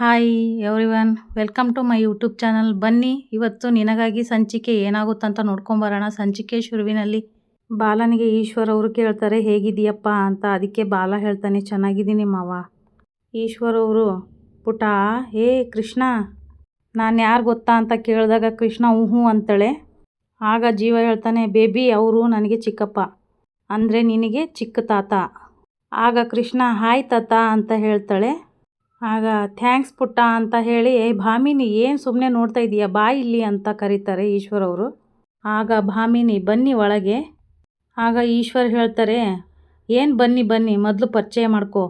Hi everyone welcome to my YouTube channel ಬನ್ನಿ, ಇವತ್ತು ನಿನಗಾಗಿ ಸಂಚಿಕೆ ಏನಾಗುತ್ತಂತ ನೋಡ್ಕೊಂಬರೋಣ ಸಂಚಿಕೆ ಶುರುವಿನಲ್ಲಿ ಬಾಲನಿಗೆ ಈಶ್ವರ್ ಅವರು ಕೇಳ್ತಾರೆ ಹೇಗಿದೆಯಪ್ಪ ಅಂತ. ಅದಕ್ಕೆ ಬಾಲ ಹೇಳ್ತಾನೆ, ಚೆನ್ನಾಗಿದ್ದೀನಿ ಮಾವ. ಈಶ್ವರ್ ಅವರು, ಪುಟ ಹೇ ಕೃಷ್ಣ, ನಾನು ಯಾರು ಗೊತ್ತಾ? ಅಂತ ಕೇಳಿದಾಗ ಕೃಷ್ಣ ಹ್ಞೂ ಅಂತಾಳೆ. ಆಗ ಜೀವ ಹೇಳ್ತಾನೆ, ಬೇಬಿ, ಅವರು ನನಗೆ ಚಿಕ್ಕಪ್ಪ. ಅಂದರೆ ನಿನಗೆ ಚಿಕ್ಕ ತಾತ. ಆಗ ಕೃಷ್ಣ, ಹಾಯ್ ತಾತ ಅಂತ ಹೇಳ್ತಾಳೆ. ಆಗ, ಥ್ಯಾಂಕ್ಸ್ ಪುಟ್ಟ ಅಂತ ಹೇಳಿ ಭಾಮಿನಿ, ಏನು ಸುಮ್ಮನೆ ನೋಡ್ತಾ ಇದೀಯಾ? ಬಾ ಇಲ್ಲಿ ಅಂತ ಕರೀತಾರೆ ಈಶ್ವರ್ ಅವರು. ಆಗ ಭಾಮಿನಿ, ಬನ್ನಿ ಒಳಗೆ. ಆಗ ಈಶ್ವರ್ ಹೇಳ್ತಾರೆ, ಏನು ಬನ್ನಿ ಬನ್ನಿ, ಮೊದಲು ಪರಿಚಯ ಮಾಡ್ಕೋ.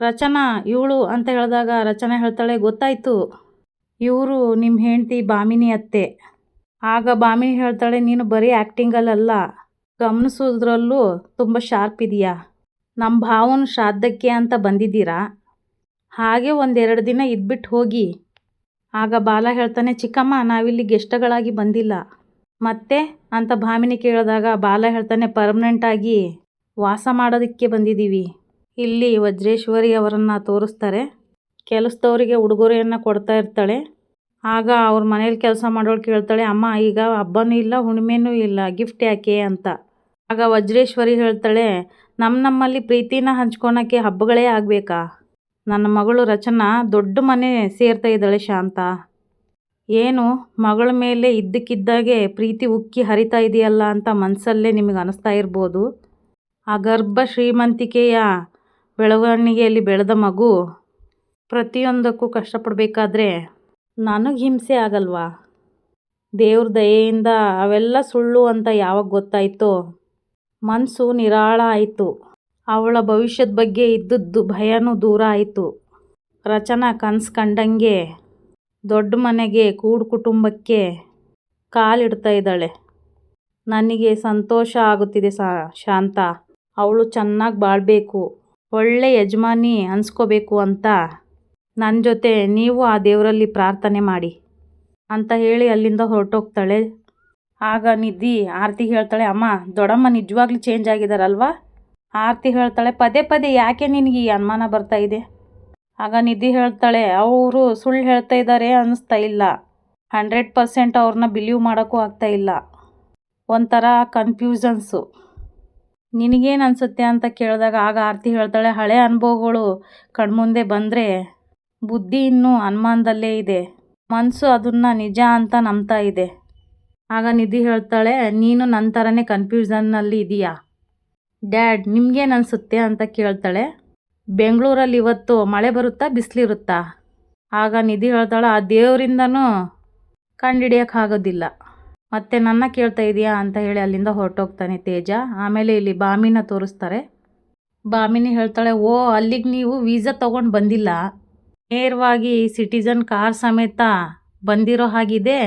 ರಚನಾ, ಇವಳು ಅಂತ ಹೇಳಿದಾಗ ರಚನಾ ಹೇಳ್ತಾಳೆ, ಗೊತ್ತಾಯಿತು. ಇವರು ನಿಮ್ಮ ಹೆಂಡತಿ ಭಾಮಿನಿ ಅತ್ತೆ. ಆಗ ಭಾಮಿನಿ ಹೇಳ್ತಾಳೆ, ನೀನು ಬರೀ ಆ್ಯಕ್ಟಿಂಗಲ್ಲ ಗಮನಿಸೋದ್ರಲ್ಲೂ ತುಂಬ ಶಾರ್ಪ್ ಇದೆಯಾ. ನಮ್ಮ ಭಾವನ ಶ್ರಾದ್ದಕ್ಕೆ ಅಂತ ಬಂದಿದ್ದೀರಾ? ಹಾಗೆ ಒಂದೆರಡು ದಿನ ಇದ್ಬಿಟ್ಟು ಹೋಗಿ. ಆಗ ಬಾಲ ಹೇಳ್ತಾನೆ, ಚಿಕ್ಕಮ್ಮ, ನಾವಿಲ್ಲಿ ಗೆಸ್ಟ್ಗಳಾಗಿ ಬಂದಿಲ್ಲ. ಮತ್ತೆ? ಅಂತ ಭಾಮಿನಿ ಕೇಳಿದಾಗ ಬಾಲ ಹೇಳ್ತಾನೆ ಪರ್ಮನೆಂಟಾಗಿ ವಾಸ ಮಾಡೋದಕ್ಕೆ ಬಂದಿದ್ದೀವಿ. ಇಲ್ಲಿ ವಜ್ರೇಶ್ವರಿ ಅವರನ್ನು ತೋರಿಸ್ತಾರೆ. ಕೆಲಸದವರಿಗೆ ಉಡುಗೊರೆಯನ್ನು ಕೊಡ್ತಾ ಇರ್ತಾಳೆ. ಆಗ ಅವ್ರ ಮನೇಲಿ ಕೆಲಸ ಮಾಡೋಳು ಕೇಳ್ತಾಳೆ, ಅಮ್ಮ, ಈಗ ಹಬ್ಬನೂ ಇಲ್ಲ ಹುಣ್ಣಿಮೆನೂ ಇಲ್ಲ, ಗಿಫ್ಟ್ ಯಾಕೆ? ಅಂತ. ಆಗ ವಜ್ರೇಶ್ವರಿ ಹೇಳ್ತಾಳೆ ನಮ್ಮ ನಮ್ಮಲ್ಲಿ ಪ್ರೀತಿನ ಹಂಚ್ಕೊಳಕ್ಕೆ ಹಬ್ಬಗಳೇ ಆಗಬೇಕಾ? ನನ್ನ ಮಗಳು ರಚನಾ ದೊಡ್ಡ ಮನೆ ಸೇರ್ತಾ ಇದ್ದಾಳೆ ಶಾಂತ. ಏನು, ಮಗಳ ಮೇಲೆ ಇದ್ದಕ್ಕಿದ್ದಾಗೆ ಪ್ರೀತಿ ಉಕ್ಕಿ ಹರಿತಾ ಇದೆಯಲ್ಲ ಅಂತ ಮನಸ್ಸಲ್ಲೇ ನಿಮಗೆ ಅನಿಸ್ತಾ ಇರ್ಬೋದು. ಆ ಗರ್ಭ ಶ್ರೀಮಂತಿಕೆಯ ಬೆಳವಣಿಗೆಯಲ್ಲಿ ಬೆಳೆದ ಮಗು ಪ್ರತಿಯೊಂದಕ್ಕೂ ಕಷ್ಟಪಡಬೇಕಾದ್ರೆ ನನಗೆ ಹಿಂಸೆ ಆಗಲ್ವಾ? ದೇವ್ರ ದಯೆಯಿಂದ ಅವೆಲ್ಲ ಸುಳ್ಳು ಅಂತ ಯಾವಾಗ ಗೊತ್ತಾಯಿತೋ? ಮನಸ್ಸು ನಿರಾಳ ಆಯಿತು. ಅವಳ ಭವಿಷ್ಯದ ಬಗ್ಗೆ ಇದ್ದದ್ದು ಭಯನೂ ದೂರ ಆಯಿತು. ರಚನಾ ಕನಸು ಕಂಡಂಗೆ ದೊಡ್ಡ ಮನೆಗೆ ಕೂಡು ಕುಟುಂಬಕ್ಕೆ ಕಾಲಿಡ್ತಾ ಇದ್ದಾಳೆ. ನನಗೆ ಸಂತೋಷ ಆಗುತ್ತಿದೆ ಶಾಂತ. ಅವಳು ಚೆನ್ನಾಗಿ ಬಾಳಬೇಕು. ಒಳ್ಳೆ ಯಜಮಾನಿ ಅನ್ಸ್ಕೋಬೇಕು ಅಂತ ನನ್ನ ಜೊತೆ ನೀವು ಆ ದೇವರಲ್ಲಿ ಪ್ರಾರ್ಥನೆ ಮಾಡಿ ಅಂತ ಹೇಳಿ ಅಲ್ಲಿಂದ ಹೊರಟೋಗ್ತಾಳೆ. ಆಗ ನಿಧಿ ಆರತಿ ಹೇಳ್ತಾಳೆ, ಅಮ್ಮ, ದೊಡ್ಡಮ್ಮ ನಿಜವಾಗ್ಲೂ ಚೇಂಜ್ ಆಗಿದಾರಲ್ವಾ? ಆರತಿ ಹೇಳ್ತಾಳೆ, ಪದೇ ಪದೇ ಯಾಕೆ ನಿನಗೆ ಈ ಅನುಮಾನ ಬರ್ತಾ ಇದೆ? ಆಗ ನಿಧಿ ಹೇಳ್ತಾಳೆ, ಅವರು ಸುಳ್ಳು ಹೇಳ್ತಾ ಇದ್ದಾರೆ ಅನ್ನಿಸ್ತಾ ಇಲ್ಲ. ಹಂಡ್ರೆಡ್ ಪರ್ಸೆಂಟ್ ಅವ್ರನ್ನ ಬಿಲೀವ್ ಮಾಡೋಕ್ಕೂ ಆಗ್ತಾ ಇಲ್ಲ. ಒಂಥರ ಕನ್ಫ್ಯೂಷನ್ಸು. ನಿನಗೇನು ಅನಿಸುತ್ತೆ ಅಂತ ಕೇಳಿದಾಗ ಆಗ ಆರತಿ ಹೇಳ್ತಾಳೆ, ಹಳೆ ಅನುಭವಗಳು ಕಣ್ಮುಂದೆ ಬಂದರೆ ಬುದ್ಧಿ ಇನ್ನೂ ಅನುಮಾನದಲ್ಲೇ ಇದೆ. ಮನಸ್ಸು ಅದನ್ನು ನಿಜ ಅಂತ ನಂಬ್ತಾ ಇದೆ. ಆಗ ನಿಧಿ ಹೇಳ್ತಾಳೆ, ನೀನು ನನ್ನ ಥರನೇ ಕನ್ಫ್ಯೂಷನ್ನಲ್ಲಿ ಇದೆಯಾ? ಡ್ಯಾಡ್, ನಿಮ್ಗೇನು ಅನಿಸುತ್ತೆ ಅಂತ ಕೇಳ್ತಾಳೆ. ಬೆಂಗಳೂರಲ್ಲಿ ಇವತ್ತು ಮಳೆ ಬರುತ್ತಾ ಬಿಸಿಲಿರುತ್ತಾ ಆಗ ನಿಧಿ ಹೇಳ್ತಾಳೆ, ಆ ದೇವರಿಂದನೂ ಕಂಡಿಡಿಯೋಕ್ಕಾಗೋದಿಲ್ಲ ಮತ್ತೆ ನನ್ನ ಕೇಳ್ತಾ ಇದೆಯಾ ಅಂತ ಹೇಳಿ ಅಲ್ಲಿಂದ ಹೊರಟೋಗ್ತಾನೆ ತೇಜ. ಆಮೇಲೆ ಇಲ್ಲಿ ಬಾಮಿನ ತೋರಿಸ್ತಾರೆ. ಬಾಮಿನಿ ಹೇಳ್ತಾಳೆ, ಓ, ಅಲ್ಲಿಗೆ ನೀವು ವೀಸಾ ತೊಗೊಂಡು ಬಂದಿಲ್ಲ. ನೇರವಾಗಿ ಸಿಟಿಜನ್ ಕಾರ್ ಸಮೇತ ಬಂದಿರೋ ಹಾಗಿದೆ.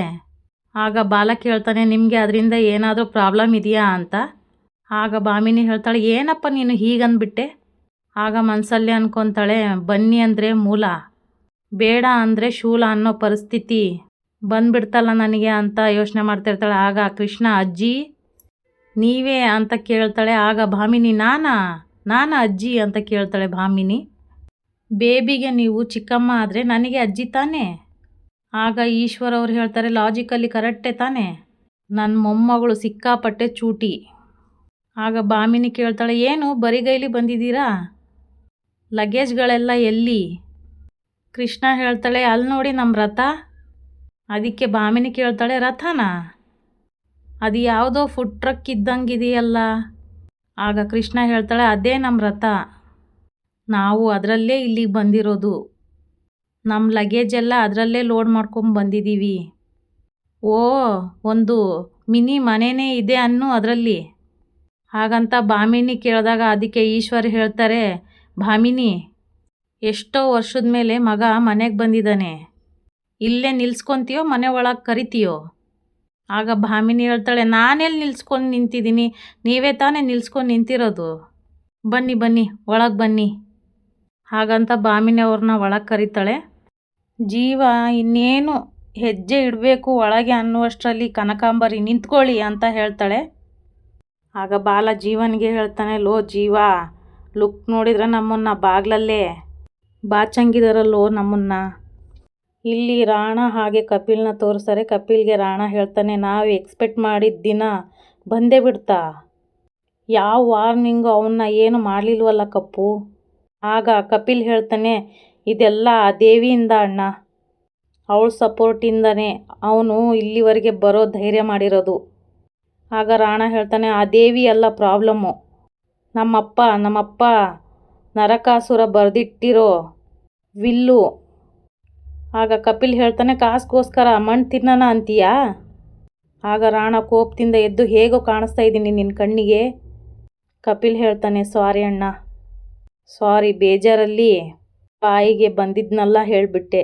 ಆಗ ಬಾಲ ಕೇಳ್ತಾನೆ ನಿಮಗೆ ಅದರಿಂದ ಏನಾದರೂ ಪ್ರಾಬ್ಲಮ್ ಇದೆಯಾ ಅಂತ. ಆಗ ಭಾಮಿನಿ ಹೇಳ್ತಾಳೆ, ಏನಪ್ಪ ನೀನು ಹೀಗಂದ್ಬಿಟ್ಟೆ ಆಗ ಮನಸ್ಸಲ್ಲೇ ಅನ್ಕೊತಾಳೆ, ಬನ್ನಿ ಅಂದರೆ ಮೂಲ, ಬೇಡ ಅಂದರೆ ಶೂಲ ಅನ್ನೋ ಪರಿಸ್ಥಿತಿ ಬಂದ್ಬಿಡ್ತಲ್ಲ ನನಗೆ ಅಂತ ಯೋಚನೆ ಮಾಡ್ತಿರ್ತಾಳೆ. ಆಗ ಕೃಷ್ಣ, ಅಜ್ಜಿ, ನೀವೇ ಅಂತ ಕೇಳ್ತಾಳೆ. ಆಗ ಭಾಮಿನಿ ನಾನಾ, ನಾನ ಅಜ್ಜಿ ಅಂತ ಕೇಳ್ತಾಳೆ ಭಾಮಿನಿ ಬೇಬಿಗೆ ನೀವು ಚಿಕ್ಕಮ್ಮ ಆದರೆ ನನಗೆ ಅಜ್ಜಿ ತಾನೇ? ಆಗ ಈಶ್ವರ ಅವ್ರು ಹೇಳ್ತಾರೆ ಲಾಜಿಕಲ್ಲಿ ಕರೆಕ್ಟೇ ತಾನೇ? ನನ್ನ ಮೊಮ್ಮಗಳು ಸಿಕ್ಕಾಪಟ್ಟೆ ಚೂಟಿ. ಆಗ ಬಾಮಿನಿ ಕೇಳ್ತಾಳೆ, ಏನು ಬರಿಗೈಲಿ ಬಂದಿದ್ದೀರಾ? ಲಗೇಜ್ಗಳೆಲ್ಲ ಎಲ್ಲಿ? ಕೃಷ್ಣ ಹೇಳ್ತಾಳೆ, ಅಲ್ಲಿ ನೋಡಿ ನಮ್ಮ ರಥ. ಅದಕ್ಕೆ ಭಾಮಿನಿ ಕೇಳ್ತಾಳೆ, ರಥನಾ? ಅದು ಯಾವುದೋ ಫುಡ್ ಟ್ರಕ್ ಇದ್ದಂಗಿದೆಯಲ್ಲ. ಆಗ ಕೃಷ್ಣ ಹೇಳ್ತಾಳೆ, ಅದೇ ನಮ್ಮ ರಥ. ನಾವು ಅದರಲ್ಲೇ ಇಲ್ಲಿಗೆ ಬಂದಿರೋದು. ನಮ್ಮ ಲಗೇಜ್ ಎಲ್ಲ ಅದರಲ್ಲೇ ಲೋಡ್ ಮಾಡ್ಕೊಂಡು ಬಂದಿದ್ದೀವಿ ಓ, ಒಂದು ಮಿನಿ ಮನೆಯೇ ಇದೆ ಅನ್ನು ಅದರಲ್ಲಿ. ಹಾಗಂತ ಭಾಮಿನಿ ಕೇಳಿದಾಗ ಅದಕ್ಕೆ ಈಶ್ವರ್ ಹೇಳ್ತಾರೆ, ಭಾಮಿನಿ, ಎಷ್ಟೋ ವರ್ಷದ ಮೇಲೆ ಮಗ ಮನೆಗೆ ಬಂದಿದ್ದಾನೆ ಇಲ್ಲೇ ನಿಲ್ಸ್ಕೊತೀಯೋ, ಮನೆ ಒಳಗೆ ಕರಿತೀಯೋ? ಆಗ ಭಾಮಿನಿ ಹೇಳ್ತಾಳೆ ನಾನೆಲ್ಲಿ ನಿಲ್ಸ್ಕೊಂಡು ನಿಂತಿದ್ದೀನಿ ನೀವೇ ತಾನೇ ನಿಲ್ಸ್ಕೊಂಡು ನಿಂತಿರೋದು. ಬನ್ನಿ ಬನ್ನಿ, ಒಳಗೆ ಬನ್ನಿ. ಹಾಗಂತ ಭಾಮಿನಿ ಅವ್ರನ್ನ ಒಳಗೆ ಕರೀತಾಳೆ, ಜೀವ, ಇನ್ನೇನು ಹೆಜ್ಜೆ ಇಡಬೇಕು ಒಳಗೆ ಅನ್ನುವಷ್ಟರಲ್ಲಿ ಕನಕಾಂಬರಿ ನಿಂತ್ಕೊಳ್ಳಿ ಅಂತ ಹೇಳ್ತಾಳೆ. ಆಗ ಬಾಲ ಜೀವನಿಗೆ ಹೇಳ್ತಾನೆ, ಲೋ ಜೀವ, ಲುಕ್ ನೋಡಿದ್ರೆ ನಮ್ಮನ್ನು ಬಾಗ್ಲಲ್ಲೇ ಬಾಚಂಗಿದಾರಲ್ಲೋ ನಮ್ಮನ್ನ. ಇಲ್ಲಿ ರಾಣ ಹಾಗೆ ಕಪಿಲ್ನ ತೋರಿಸ್ತಾರೆ ಕಪಿಲ್ಗೆ ರಾಣ ಹೇಳ್ತಾನೆ, ನಾವು ಎಕ್ಸ್ಪೆಕ್ಟ್ ಮಾಡಿದ ದಿನ ಬಂದೇ ಬಿಡ್ತಾ. ಯಾವ ವಾರ್ನಿಂಗು ಅವನ್ನ ಏನು ಮಾಡಲಿಲ್ವಲ್ಲ ಕಪ್ಪು? ಆಗ ಕಪಿಲ್ ಹೇಳ್ತಾನೆ, ಇದೆಲ್ಲ ಆ ದೇವಿಯಿಂದ ಅಣ್ಣ. ಅವಳ ಸಪೋರ್ಟಿಂದನೇ ಅವನು ಇಲ್ಲಿವರೆಗೆ ಬರೋ ಧೈರ್ಯ ಮಾಡಿರೋದು. ಆಗ ರಾಣ ಹೇಳ್ತಾನೆ, ಆ ದೇವಿ ಅಲ್ಲ ಪ್ರಾಬ್ಲಮ್ಮು. ನಮ್ಮಪ್ಪ ನಮ್ಮಪ್ಪ ನರಕಾಸುರ ಬರೆದಿಟ್ಟಿರೋ ವಿಲ್ಲು. ಆಗ ಕಪಿಲ್ ಹೇಳ್ತಾನೆ, ಕಾಸ್ಗೋಸ್ಕರ ಮಣ್ಣು ತಿನ್ನೋಣ ಅಂತೀಯಾ? ಆಗ ರಾಣ ಕೋಪದಿಂದ ಎದ್ದು, ಹೇಗೋ ಕಾಣಿಸ್ತಾ ಇದ್ದೀನಿ ನಿನ್ನ ಕಣ್ಣಿಗೆ. ಕಪಿಲ್ ಹೇಳ್ತಾನೆ, ಸಾರಿ ಅಣ್ಣ. ಸಾರಿ, ಬೇಜಾರಲ್ಲಿ ಬಾಯಿಗೆ ಬಂದಿದ್ನಲ್ಲ ಹೇಳಿಬಿಟ್ಟೆ.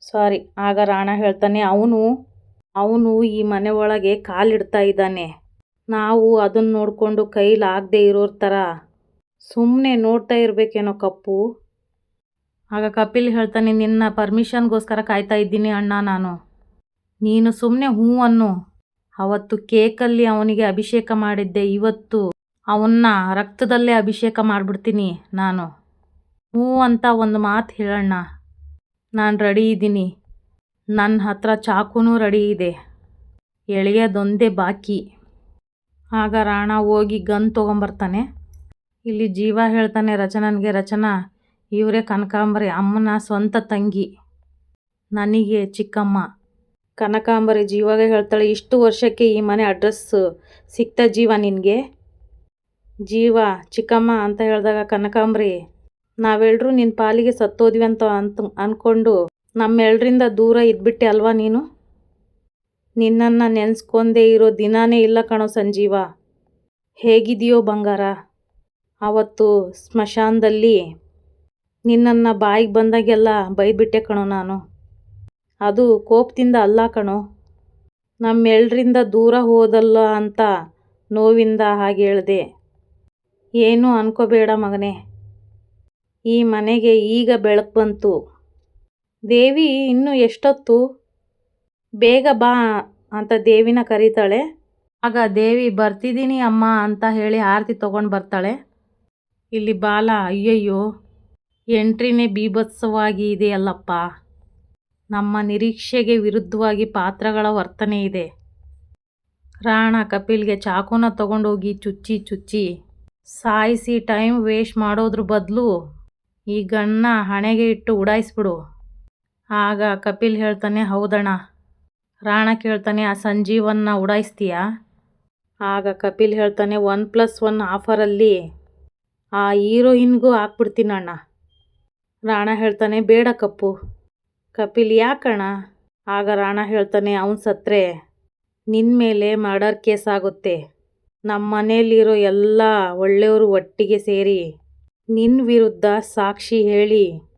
ಸಾರಿ. ಆಗ ರಾಣ ಹೇಳ್ತಾನೆ, ಅವನು ಅವನು ಈ ಮನೆ ಒಳಗೆ ಕಾಲಿಡ್ತಾ ಇದ್ದಾನೆ. ನಾವು ಅದನ್ನು ನೋಡಿಕೊಂಡು ಕೈಲಾಗದೆ ಇರೋರ ಥರ ಸುಮ್ಮನೆ ನೋಡ್ತಾ ಇರಬೇಕೇನೋ ಕಪ್ಪು. ಆಗ ಕಪಿಲ್ ಹೇಳ್ತಾನೆ, ನಿನ್ನ ಪರ್ಮಿಷನ್ಗೋಸ್ಕರ ಕಾಯ್ತಾ ಇದ್ದೀನಿ ಅಣ್ಣ ನಾನು. ನೀನು ಸುಮ್ಮನೆ ಹ್ಞೂ ಅನ್ನು. ಅವತ್ತು ಕೇಕಲ್ಲಿ ಅವನಿಗೆ ಅಭಿಷೇಕ ಮಾಡಿದ್ದೆ, ಇವತ್ತು ಅವನ್ನ ರಕ್ತದಲ್ಲೇ ಅಭಿಷೇಕ ಮಾಡಿಬಿಡ್ತೀನಿ ನಾನು. ಹ್ಞೂ ಅಂತ ಒಂದು ಮಾತು ಹೇಳಣ್ಣ. ನಾನು ರೆಡಿ ಇದ್ದೀನಿ. ನನ್ನ ಹತ್ರ ಚಾಕುನೂ ರೆಡಿ ಇದೆ. ಎಳೆಯೋದೊಂದೇ ಬಾಕಿ. ಆಗ ರಾಣ ಹೋಗಿ ಗನ್ ತೊಗೊಂಬರ್ತಾನೆ. ಇಲ್ಲಿ ಜೀವ ಹೇಳ್ತಾನೆ ರಚನನಿಗೆ, ರಚನಾ, ಇವರೇ ಕನಕಾಂಬರಿ, ಅಮ್ಮನ ಸ್ವಂತ ತಂಗಿ. ನನಗೆ ಚಿಕ್ಕಮ್ಮ. ಕನಕಾಂಬರಿ ಜೀವಾಗೆ ಹೇಳ್ತಾಳೆ, ಇಷ್ಟು ವರ್ಷಕ್ಕೆ ಈ ಮನೆ ಅಡ್ರೆಸ್ ಸಿಕ್ತ ಜೀವ ನಿನಗೆ? ಜೀವ, ಚಿಕ್ಕಮ್ಮ ಅಂತ ಹೇಳಿದಾಗ, ಕನಕಾಂಬರಿ ನಾವೆಲ್ಲರೂ ನಿನ್ನ ಪಾಲಿಗೆ ಸತ್ತೋದ್ವಿ ಅಂತ ಅಂತ ಅಂದ್ಕೊಂಡು ನಮ್ಮೆಲ್ಲರಿಂದ ದೂರ ಇದ್ಬಿಟ್ಟೆ ಅಲ್ವಾ ನೀನು? ನಿನ್ನನ್ನು ನೆನೆಸ್ಕೊಂಡೇ ಇರೋ ದಿನಾನೇ ಇಲ್ಲ ಕಣೋ ಸಂಜೀವ. ಹೇಗಿದೆಯೋ ಬಂಗಾರ? ಆವತ್ತು ಸ್ಮಶಾನದಲ್ಲಿ ನಿನ್ನನ್ನು ಬಾಯಿಗೆ ಬಂದಾಗೆಲ್ಲ ಬೈದ್ಬಿಟ್ಟೆ ಕಣೋ ನಾನು. ಅದು ಕೋಪದಿಂದ ಅಲ್ಲ ಕಣೋ. ನಮ್ಮೆಲ್ಲರಿಂದ ದೂರ ಹೋದಲ್ಲ ಅಂತ ನೋವಿಂದ ಹಾಗೆ ಹೇಳಿದೆ. ಏನೂ ಅನ್ಕೋಬೇಡ ಮಗನೇ. ಈ ಮನೆಗೆ ಈಗ ಬೆಳಕು ಬಂತು. ದೇವಿ ಇನ್ನೂ ಎಷ್ಟೊತ್ತು? ಬೇಗ ಬಾ ಅಂತ ದೇವಿನ ಕರೀತಾಳೆ. ಆಗ ದೇವಿ, ಬರ್ತಿದ್ದೀನಿ ಅಮ್ಮ ಅಂತ ಹೇಳಿ ಆರತಿ ತೊಗೊಂಡು ಬರ್ತಾಳೆ. ಇಲ್ಲಿ ಬಾಲ, ಅಯ್ಯಯ್ಯೋ, ಎಂಟ್ರಿನೇ ಬೀಭತ್ಸವಾಗಿ ಇದೆಯಲ್ಲಪ್ಪ. ನಮ್ಮ ನಿರೀಕ್ಷೆಗೆ ವಿರುದ್ಧವಾಗಿ ಪಾತ್ರಗಳ ವರ್ತನೆ ಇದೆ. ರಾಣ ಕಪಿಲ್ಗೆ ಚಾಕುನ ತಗೊಂಡೋಗಿ ಚುಚ್ಚಿ ಚುಚ್ಚಿ, ಸಾಯಿಸಿ ಟೈಮ್ ವೇಸ್ಟ್ ಮಾಡೋದ್ರ ಬದಲು ಈ ಗಣ್ಣ ಹಣೆಗೆ ಇಟ್ಟು ಉಡಾಯಿಸ್ಬಿಡು. ಆಗ ಕಪಿಲ್ ಹೇಳ್ತಾನೆ, ಹೌದಣ್ಣ. ರಾಣ ಕೇಳ್ತಾನೆ, ಆ ಸಂಜೀವನ್ನ ಉಡಾಯಿಸ್ತೀಯಾ? ಆಗ ಕಪಿಲ್ ಹೇಳ್ತಾನೆ, ಒನ್ ಪ್ಲಸ್ ಒನ್ ಆಫರಲ್ಲಿ ಆ ಹೀರೋಯಿನ್ಗೂ ಹಾಕ್ಬಿಡ್ತೀನಣ್ಣ. ರಾಣ ಹೇಳ್ತಾನೆ, ಬೇಡ ಕಪ್ಪು. ಕಪಿಲ್ ಯಾಕಣ್ಣ? ಆಗ ರಾಣ ಹೇಳ್ತಾನೆ, ಅವನು ಸತ್ರೆ ನಿನ್ನ ಮೇಲೆ ಮರ್ಡರ್ ಕೇಸ್ ಆಗುತ್ತೆ. ನಮ್ಮ ಮನೆಯಲ್ಲಿರೋ ಎಲ್ಲ ಒಳ್ಳೆಯವರು ಒಟ್ಟಿಗೆ ಸೇರಿ ನಿನ್ನ ವಿರುದ್ಧ ಸಾಕ್ಷಿ ಹೇಳಿ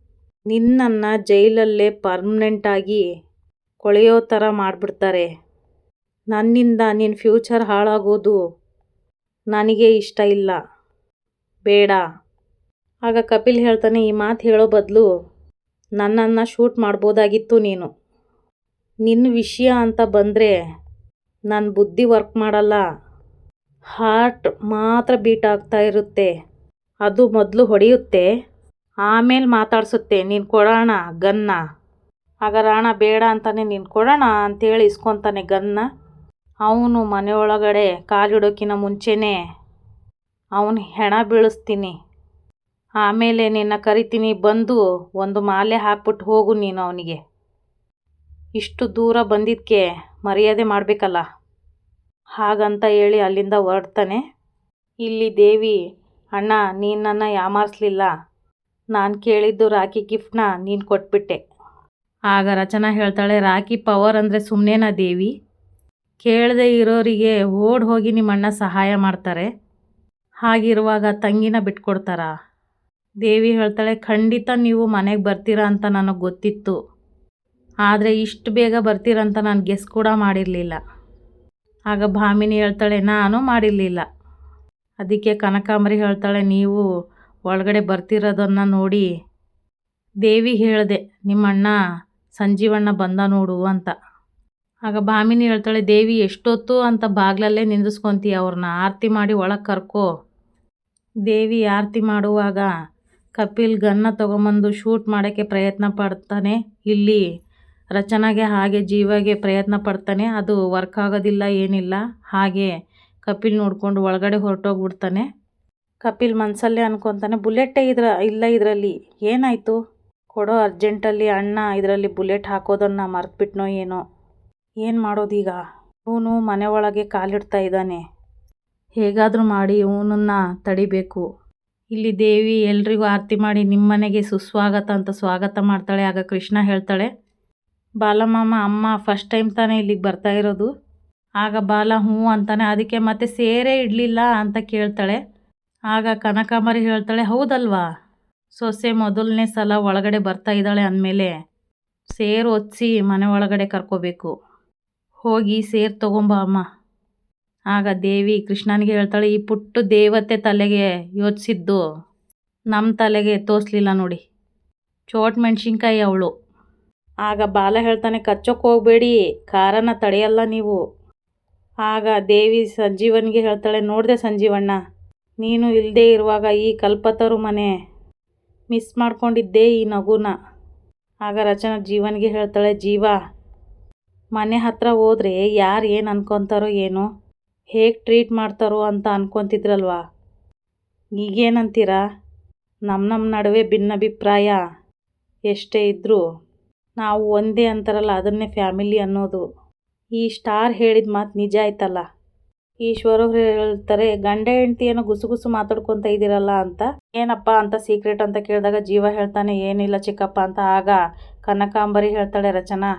ನಿನ್ನನ್ನು ಜೈಲಲ್ಲೇ ಪರ್ಮನೆಂಟಾಗಿ ಕೊಳೆಯೋ ಥರ ಮಾಡಿಬಿಡ್ತಾರೆ. ನನ್ನಿಂದ ನಿನ್ನ ಫ್ಯೂಚರ್ ಹಾಳಾಗೋದು ನನಗೆ ಇಷ್ಟ ಇಲ್ಲ. ಬೇಡ. ಆಗ ಕಪಿಲ್ ಹೇಳ್ತಾನೆ, ಈ ಮಾತು ಹೇಳೋ ಬದಲು ನನ್ನನ್ನು ಶೂಟ್ ಮಾಡ್ಬೋದಾಗಿತ್ತು ನೀನು. ನಿನ್ನ ವಿಷಯ ಅಂತ ಬಂದರೆ ನನ್ನ ಬುದ್ಧಿ ವರ್ಕ್ ಮಾಡಲ್ಲ. ಹಾರ್ಟ್ ಮಾತ್ರ ಬೀಟ್ ಆಗ್ತಾ ಇರುತ್ತೆ. ಅದು ಮೊದಲು ಹೊಡೆಯುತ್ತೆ. ಆಮೇಲೆ ಮಾತಾಡ್ಸುತ್ತೆ, ನೀನು ಕೊಡೋಣ, ಗನ್ನ. ಆಗ ರಾಣ, ಬೇಡ ಅಂತಾನೆ, ನೀನು ಕೊಡೋಣ ಅಂತೇಳಿ ಇಸ್ಕೊತಾನೆ ಗನ್ನ. ಅವನು ಮನೆಯೊಳಗಡೆ ಕಾಲಿಡೋಕಿನ ಮುಂಚೆನೇ ಅವನು ಹೆಣ ಬೀಳಿಸ್ತೀನಿ. ಆಮೇಲೆ ನಿನ್ನ ಕರಿತೀನಿ, ಬಂದು ಒಂದು ಮಾಲೆ ಹಾಕ್ಬಿಟ್ಟು ಹೋಗು ನೀನು ಅವನಿಗೆ. ಇಷ್ಟು ದೂರ ಬಂದಿದ್ದಕ್ಕೆ ಮರ್ಯಾದೆ ಮಾಡಬೇಕಲ್ಲ? ಹಾಗಂತ ಹೇಳಿ ಅಲ್ಲಿಂದ ಹೊರಡ್ತಾನೆ. ಇಲ್ಲಿ ದೇವಿ, ಅಣ್ಣ ನೀನನ್ನು ನನ್ನ ಯಾಮಾರಿಸ್ಲಿಲ್ಲ. ನಾನು ಕೇಳಿದ್ದು ರಾಖಿ ಗಿಫ್ಟ್ನ ನೀನು ಕೊಟ್ಬಿಟ್ಟೆ. ಆಗ ರಚನಾ ಹೇಳ್ತಾಳೆ, ರಾಖಿ ಪವರ್ ಅಂದರೆ ಸುಮ್ಮನೆನಾ ದೇವಿ? ಕೇಳದೆ ಇರೋರಿಗೆ ಓಡ್ ಹೋಗಿ ನಿಮ್ಮಣ್ಣ ಸಹಾಯ ಮಾಡ್ತಾರೆ. ಹಾಗಿರುವಾಗ ತಂಗಿನ ಬಿಟ್ಕೊಡ್ತಾರ? ದೇವಿ ಹೇಳ್ತಾಳೆ, ಖಂಡಿತ ನೀವು ಮನೆಗೆ ಬರ್ತೀರಾ ಅಂತ ನನಗೆ ಗೊತ್ತಿತ್ತು. ಆದರೆ ಇಷ್ಟು ಬೇಗ ಬರ್ತೀರಂತ ನಾನು ಗೆಸ್ ಕೂಡ ಮಾಡಿರಲಿಲ್ಲ. ಆಗ ಭಾಮಿನಿ ಹೇಳ್ತಾಳೆ, ನಾನು ಮಾಡಿರಲಿಲ್ಲ. ಅದಕ್ಕೆ ಕನಕಾಂಬರಿ ಹೇಳ್ತಾಳೆ, ನೀವು ಒಳಗಡೆ ಬರ್ತಿರೋದನ್ನು ನೋಡಿ ದೇವಿ ಹೇಳಿದೆ ನಿಮ್ಮಣ್ಣ ಸಂಜೀವಣ್ಣ ಬಂದ ನೋಡು ಅಂತ. ಆಗ ಭಾಮಿನಿ ಹೇಳ್ತಾಳೆ, ದೇವಿ, ಎಷ್ಟೊತ್ತು ಅಂತ ಬಾಗ್ಲಲ್ಲೇ ನಿಂದಿಸ್ಕೊಂತೀಯ ಅವ್ರನ್ನ? ಆರತಿ ಮಾಡಿ ಒಳಗೆ ಕರ್ಕೋ. ದೇವಿ ಆರತಿ ಮಾಡುವಾಗ ಕಪಿಲ್ ಗನ್ನ ತೊಗೊಂಬಂದು ಶೂಟ್ ಮಾಡೋಕ್ಕೆ ಪ್ರಯತ್ನ ಪಡ್ತಾನೆ. ಇಲ್ಲಿ ರಚನಾಗೆ ಹಾಗೆ ಜೀವಗೆ ಪ್ರಯತ್ನ ಪಡ್ತಾನೆ. ಅದು ವರ್ಕ್ ಆಗೋದಿಲ್ಲ, ಏನಿಲ್ಲ. ಹಾಗೆ ಕಪಿಲ್ ನೋಡಿಕೊಂಡು ಒಳಗಡೆ ಹೊರಟೋಗ್ಬಿಡ್ತಾನೆ. ಕಪಿಲ್ ಮನಸಲ್ಲೇ ಅನ್ಕೊತಾನೆ, ಬುಲೆಟ್ಟೇ ಇದ್ರ, ಇಲ್ಲ ಇದರಲ್ಲಿ, ಏನಾಯಿತು? ಕೊಡೋ ಅರ್ಜೆಂಟಲ್ಲಿ ಅಣ್ಣ ಇದರಲ್ಲಿ ಬುಲೆಟ್ ಹಾಕೋದನ್ನು ಮರೆತ್ಬಿಟ್ನೋ ಏನೋ? ಏನು ಮಾಡೋದೀಗ? ಇವನು ಮನೆ ಒಳಗೆ ಕಾಲಿಡ್ತಾ ಇದ್ದಾನೆ. ಹೇಗಾದರೂ ಮಾಡಿ ಇವನನ್ನು ತಡಿಬೇಕು. ಇಲ್ಲಿ ದೇವಿ ಎಲ್ರಿಗೂ ಆರತಿ ಮಾಡಿ ನಿಮ್ಮ ಮನೆಗೆ ಸುಸ್ವಾಗತ ಅಂತ ಸ್ವಾಗತ ಮಾಡ್ತಾಳೆ, ಆಗ ಕೃಷ್ಣ ಹೇಳ್ತಾಳೆ, ಬಾಲಮಾಮ, ಅಮ್ಮ ಫಸ್ಟ್ ಟೈಮ್ ತಾನೇ ಇಲ್ಲಿಗೆ ಬರ್ತಾ ಇರೋದು. ಆಗ ಬಾಲ ಹ್ಞೂ ಅಂತಾನೆ, ಅದಕ್ಕೆ ಮತ್ತೆ ಸೇರೇ ಇಡಲಿಲ್ಲ ಅಂತ ಕೇಳ್ತಾಳೆ. ಆಗ ಕನಕಾಂಬರಿ ಹೇಳ್ತಾಳೆ, ಹೌದಲ್ವಾ? ಸೊಸೆ ಮೊದಲನೇ ಸಲ ಒಳಗಡೆ ಬರ್ತಾ ಇದ್ದಾಳೆ ಅಂದಮೇಲೆ ಸೇರು ಒತ್ಸಿ ಮನೆ ಒಳಗಡೆ ಕರ್ಕೋಬೇಕು. ಹೋಗಿ ಸೇರು ತಗೊಂಬ ಅಮ್ಮ. ಆಗ ದೇವಿ ಕೃಷ್ಣನಿಗೆ ಹೇಳ್ತಾಳೆ, ಈ ಪುಟ್ಟು ದೇವತೆ ತಲೆಗೆ ಯೋಚಿಸಿದ್ದು ನಮ್ಮ ತಲೆಗೆ ತೋರಿಸ್ಲಿಲ್ಲ ನೋಡಿ. ಚೋಟ್ ಮೆಣಸಿನ್ಕಾಯಿ ಅವಳು. ಆಗ ಬಾಲ ಹೇಳ್ತಾನೆ, ಕಚ್ಚೋಕೆ ಹೋಗಬೇಡಿ, ಖಾರನ ತಡೆಯಲ್ಲ ನೀವು. ಆಗ ದೇವಿ ಸಂಜೀವನಿಗೆ ಹೇಳ್ತಾಳೆ, ನೋಡಿದೆ ಸಂಜೀವಣ್ಣ ನೀನು ಇಲ್ಲದೆ ಇರುವಾಗ ಈ ಕಲ್ಪತರು ಮನೆ ಮಿಸ್ ಮಾಡ್ಕೊಂಡಿದ್ದೆ ಈ ನಗುನ. ಆಗ ರಚನಾ ಜೀವನಿಗೆ ಹೇಳ್ತಾಳೆ, ಜೀವ, ಮನೆ ಹತ್ರ ಹೋದ್ರೆ ಯಾರು ಏನು ಅನ್ಕೊತಾರೋ ಏನು, ಹೇಗೆ ಟ್ರೀಟ್ ಮಾಡ್ತಾರೋ ಅಂತ ಅನ್ಕೊತಿದ್ರಲ್ವಾ? ಈಗೇನಂತೀರಾ? ನಮ್ಮ ನಮ್ಮ ನಡುವೆ ಭಿನ್ನಭಿಪ್ರಾಯ ಎಷ್ಟೇ ಇದ್ದರೂ ನಾವು ಒಂದೇ ಅಂತಾರಲ್ಲ, ಅದನ್ನೇ ಫ್ಯಾಮಿಲಿ ಅನ್ನೋದು. ಈ ಸ್ಟಾರ್ ಹೇಳಿದ ಮಾತು ನಿಜ ಆಯ್ತಲ್ಲ? ಈಶ್ವರ ಹೇಳ್ತಾರೆ, ಗಂಡ ಹೆಂಡತಿಯನ್ನು ಗುಸು ಗುಸು ಮಾತಾಡ್ಕೊತ ಇದ್ದೀರಲ್ಲ ಅಂತ. ಏನಪ್ಪ ಅಂತ ಸೀಕ್ರೆಟ್ ಅಂತ ಕೇಳಿದಾಗ ಜೀವ ಹೇಳ್ತಾನೆ, ಏನಿಲ್ಲ ಚಿಕ್ಕಪ್ಪ ಅಂತ, ಆಗ ಕನಕಾಂಬರಿ ಹೇಳ್ತಾಳೆ ರಚನಾ.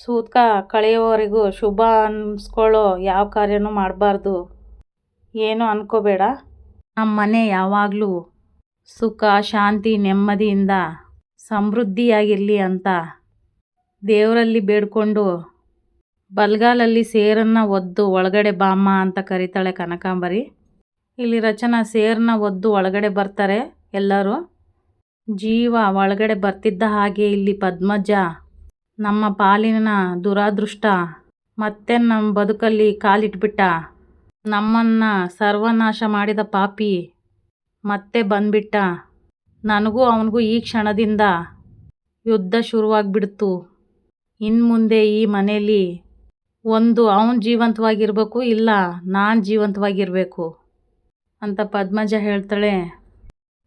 ಸೂತ್ಕ ಕಳೆಯುವವರೆಗೂ ಶುಭ ಅನ್ಸ್ಕೊಳ್ಳೋ ಯಾವ ಕಾರ್ಯನೂ ಮಾಡಬಾರ್ದು. ಏನು ಅನ್ಕೋಬೇಡ. ನಮ್ಮ ಮನೆ ಯಾವಾಗಲೂ ಸುಖ, ಶಾಂತಿ, ನೆಮ್ಮದಿಯಿಂದ ಸಮೃದ್ಧಿಯಾಗಿರಲಿ ಅಂತ. ದೇವರಲ್ಲಿ ಬೇಡ್ಕೊಂಡು ಬಲ್ಗಾಲಲ್ಲಿ ಸೇರನ್ನು ಒದ್ದು ಒಳಗಡೆ ಬಾಮ್ಮ ಅಂತ ಕರೀತಾಳೆ ಕನಕಾಂಬರಿ. ಇಲ್ಲಿ ರಚನಾ ಸೇರನ್ನ ಒದ್ದು ಒಳಗಡೆ ಬರ್ತಾರೆ ಎಲ್ಲರೂ. ಜೀವ ಒಳಗಡೆ ಬರ್ತಿದ್ದ ಹಾಗೆ ಇಲ್ಲಿ ಪದ್ಮಜ, ನಮ್ಮ ಪಾಲಿನ ದುರಾದೃಷ್ಟ, ಮತ್ತೆ ನಮ್ಮ ಬದುಕಲ್ಲಿ ಕಾಲಿಟ್ಬಿಟ್ಟ, ನಮ್ಮನ್ನು ಸರ್ವನಾಶ ಮಾಡಿದ ಪಾಪಿ, ಮತ್ತೆ ಬಂದ್ಬಿಟ್ಟ. ನನಗೂ ಅವನಿಗೂ ಈ ಕ್ಷಣದಿಂದ ಯುದ್ಧ ಶುರುವಾಗ್ಬಿಡ್ತು. ಇನ್ನು ಮುಂದೆ ಈ ಮನೆಯಲ್ಲಿ ಒಂದು ಅವನು ಜೀವಂತವಾಗಿರಬೇಕು, ಇಲ್ಲ ನಾನು ಜೀವಂತವಾಗಿರಬೇಕು ಅಂತ ಪದ್ಮಜ ಹೇಳ್ತಾಳೆ.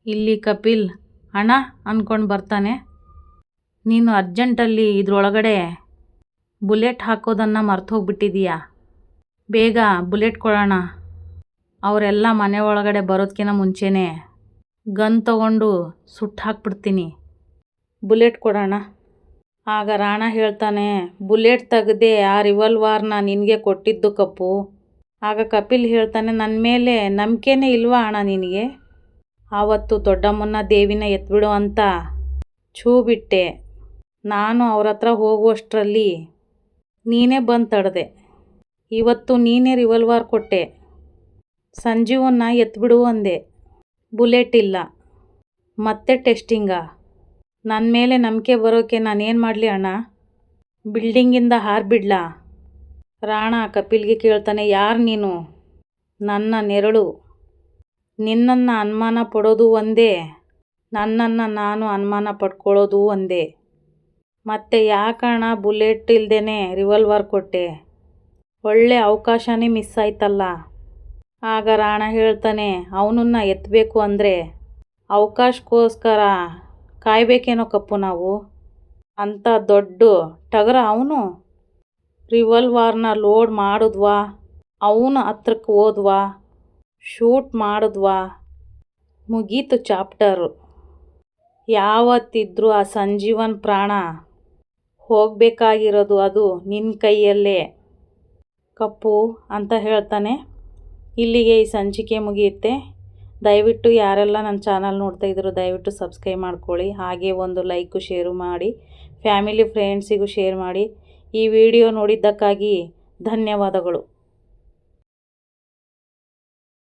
ಇಲ್ಲಿ ಕಪಿಲ್ ಹಣ ಅಂದ್ಕೊಂಡು ಬರ್ತಾನೆ. ನೀನು ಅರ್ಜೆಂಟಲ್ಲಿ ಇದ್ರೊಳಗಡೆ ಬುಲೆಟ್ ಹಾಕೋದನ್ನು ಮರ್ತು ಹೋಗ್ಬಿಟ್ಟಿದೀಯಾ ಬೇಗ ಬುಲೆಟ್ ಕೊಡೋಣ. ಅವರೆಲ್ಲ ಮನೆ ಒಳಗಡೆ ಬರೋದಕ್ಕಿಂತ ಮುಂಚೆನೇ ಗನ್ ತಗೊಂಡು ಸುಟ್ಟು ಹಾಕ್ಬಿಡ್ತೀನಿ. ಬುಲೆಟ್ ಕೊಡೋಣ. ಆಗ ರಾಣ ಹೇಳ್ತಾನೆ, ಬುಲೆಟ್ ತೆಗೆದೆ ಆ ರಿವಲ್ವಾರ್ನ ನಿನಗೆ ಕೊಟ್ಟಿದ್ದು ಕಪ್ಪು. ಆಗ ಕಪಿಲ್ ಹೇಳ್ತಾನೆ ನನ್ನ ಮೇಲೆ ನಂಬಿಕೆನೇ ಇಲ್ವಾ ಅಣ್ಣ ನಿನಗೆ? ಆವತ್ತು ದೊಡ್ಡಮ್ಮನ ದೇವಿನ ಎತ್ಬಿಡು ಅಂತ ಛೂ ಬಿಟ್ಟೆ. ನಾನು ಅವ್ರ ಹತ್ರ ಹೋಗುವಷ್ಟರಲ್ಲಿ ನೀನೇ ಬಂದು ತಡೆದೆ. ಇವತ್ತು ನೀನೇ ರಿವಲ್ವಾರ್ ಕೊಟ್ಟೆ. ಸಂಜೀವನ್ನ ಎತ್ಬಿಡು ಅಂದೆ. ಬುಲೆಟ್ ಇಲ್ಲ. ಮತ್ತೆ ಟೆಸ್ಟಿಂಗಾ? ನನ್ನ ಮೇಲೆ ನಂಬಿಕೆ ಬರೋಕ್ಕೆ ನಾನೇನು ಮಾಡಲಿ ಅಣ್ಣ? ಬಿಲ್ಡಿಂಗಿಂದ ಹಾರಿಬಿಡ್ಲಾ ರಾಣ ಕಪಿಲ್ಗೆ ಕೇಳ್ತಾನೆ, ಯಾರು ನೀನು? ನನ್ನ ನೆರಳು. ನಿನ್ನನ್ನು ಅನುಮಾನ ಪಡೋದು ಒಂದೇ. ನನ್ನನ್ನು ನಾನು ಅನುಮಾನ ಪಡ್ಕೊಳ್ಳೋದು ಒಂದೇ. ಮತ್ತೆ ಯಾಕಣ್ಣ ಬುಲೆಟ್ ಇಲ್ದೇ ರಿವಲ್ವರ್ ಕೊಟ್ಟೆ? ಒಳ್ಳೆ ಅವಕಾಶನೇ ಮಿಸ್ ಆಯ್ತಲ್ಲ? ಆಗ ರಾಣ ಹೇಳ್ತಾನೆ, ಅವನನ್ನು ಎತ್ತಬೇಕು ಅಂದರೆ ಅವಕಾಶಕ್ಕೋಸ್ಕರ ಕಾಯಬೇಕೇನೋ ಕಪ್ಪು ನಾವು? ಅಂಥ ದೊಡ್ಡ ಟಗರ ಅವನು. ರಿವಲ್ವಾರ್ನ ಲೋಡ್ ಮಾಡಿದ್ವಾ? ಅವನು ಹತ್ರಕ್ಕೆ ಹೋದ್ವಾ? ಶೂಟ್ ಮಾಡಿದ್ವಾ? ಮುಗೀತು ಚಾಪ್ಟರು. ಯಾವತ್ತಿದ್ರೂ ಆ ಸಂಜೀವನ್ ಪ್ರಾಣ ಹೋಗಬೇಕಾಗಿರೋದು ಅದು ನಿನ್ನ ಕೈಯಲ್ಲೇ. ಕಪ್ಪು ಅಂತ ಹೇಳ್ತಾನೆ. ಇಲ್ಲಿಗೆ ಈ ಸಂಚಿಕೆ ಮುಗಿಯುತ್ತೆ. ದಯವಿಟ್ಟು ಯಾರೆಲ್ಲ ನನ್ನ ಚಾನಲ್ ನೋಡ್ತಾ ಇದ್ರು ದಯವಿಟ್ಟು ಸಬ್ಸ್ಕ್ರೈಬ್ ಮಾಡ್ಕೊಳ್ಳಿ. ಹಾಗೆ ಒಂದು ಲೈಕು, ಶೇರು ಮಾಡಿ, ಫ್ಯಾಮಿಲಿ, ಫ್ರೆಂಡ್ಸಿಗೂ ಶೇರ್ ಮಾಡಿ. ಈ ವಿಡಿಯೋ ನೋಡಿದ್ದಕ್ಕಾಗಿ ಧನ್ಯವಾದಗಳು.